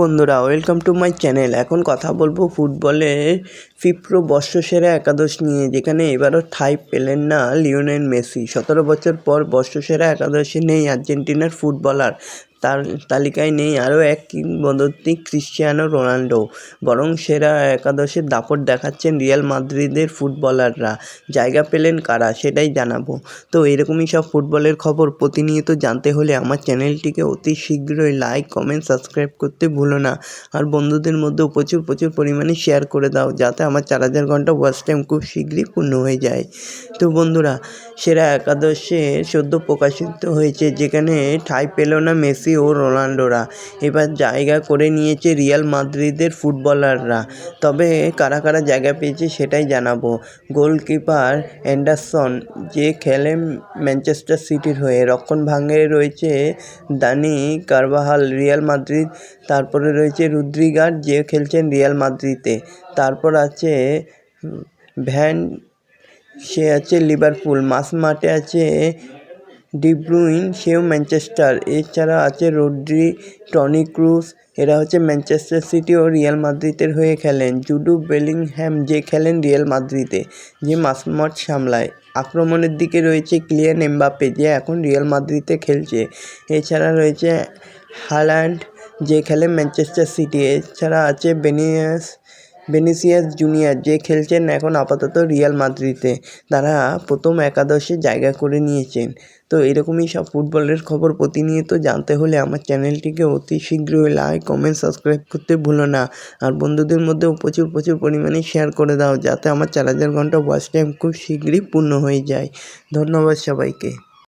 বন্ধুরা welcome to my channel এখন কথা বলব ফুটবলের ফিপ্রো বর্ষসেরা একাদশ নিয়ে, যেখানে এবারও ঠাই পেলেন না লিওনেল মেসি। সতেরো বছর পর বর্ষসেরা একাদশে নেই আর্জেন্টিনার ফুটবলার। তার তালিকায় নেই আরও এক কিংবদন্তি ক্রিশ্চিয়ানো রোনাল্ডো। বরং সেরা একাদশের দাপট দেখাচ্ছেন রিয়াল মাদ্রিদের ফুটবলাররা। জায়গা পেলেন কারা, সেটাই জানাব। তো এরকমই সব ফুটবলের খবর প্রতিনিয়ত জানতে হলে আমার চ্যানেলটিকে অতি শীঘ্রই লাইক, কমেন্ট, সাবস্ক্রাইব করতে ভুলো না। আর বন্ধুদের মধ্যেও প্রচুর প্রচুর পরিমাণে শেয়ার করে দাও, যাতে আমার চার হাজার ঘণ্টা ওয়াচ টাইম খুব শীঘ্রই পূর্ণ হয়ে যায়। তো বন্ধুরা, সেরা একাদশে সদ্য প্রকাশিত হয়েছে, যেখানে ঠাঁই পেল না মেসি। ও রোনাল্ডোরা। এবার জায়গা করে নিয়েছে রিয়াল মাদ্রিদের ফুটবলাররা। তবে কারা কারা জায়গা পেয়েছে সেটাই জানাব। গোলকিপার অ্যান্ডারসন, যে খেলে ম্যানচেস্টার সিটির হয়ে রক্ষণ ভাঙে রয়েছে দানি কারবাহাল রিয়াল মাদ্রিদ, তারপরে রয়েছে রুদ্রিগার যে খেলছেন রিয়াল মাদ্রিদে। তারপর আছে ভ্যান, সে আছে লিভারপুল মাস মাঠে আছে ডিব্রুইন সেও ম্যানচেস্টার। এছাড়া আছে রোড্রি, টনি ক্রুজ। এরা হচ্ছে ম্যানচেস্টার সিটি ও রিয়াল মাদ্রিদের হয়ে খেলেন। জুডু বেলিংহ্যাম যে খেলেন রিয়াল মাদ্রিদে, যে মাসমাঠ সামলায়। আক্রমণের দিকে রয়েছে ক্লিয়ান এমবাপে যে এখন রিয়াল মাদ্রিদে খেলছে। এছাড়া রয়েছে হাল্যান্ড যে খেলে ম্যানচেস্টার সিটি। এছাড়া আছে বেনিয়াস বেনিসিয়াস জুনিয়র যে খেলছেন এখন আপাতত রিয়াল মাদ্রিদে। তারা প্রথম একাদশে জায়গা করে নিয়েছেন। তো এরকমই সব ফুটবলের খবর প্রতিনিয়ত জানতে হলে আমার চ্যানেলটিকে অতি শীঘ্রই লাইক কমেন্ট সাবস্ক্রাইব করতে ভুলো না। আর বন্ধুদের মধ্যেও প্রচুর প্রচুর পরিমাণে শেয়ার করে দাও যাতে আমার চার হাজার ঘণ্টা ওয়াচ টাইম খুব শীঘ্রই পূর্ণ হয়ে যায়। ধন্যবাদ সবাইকে।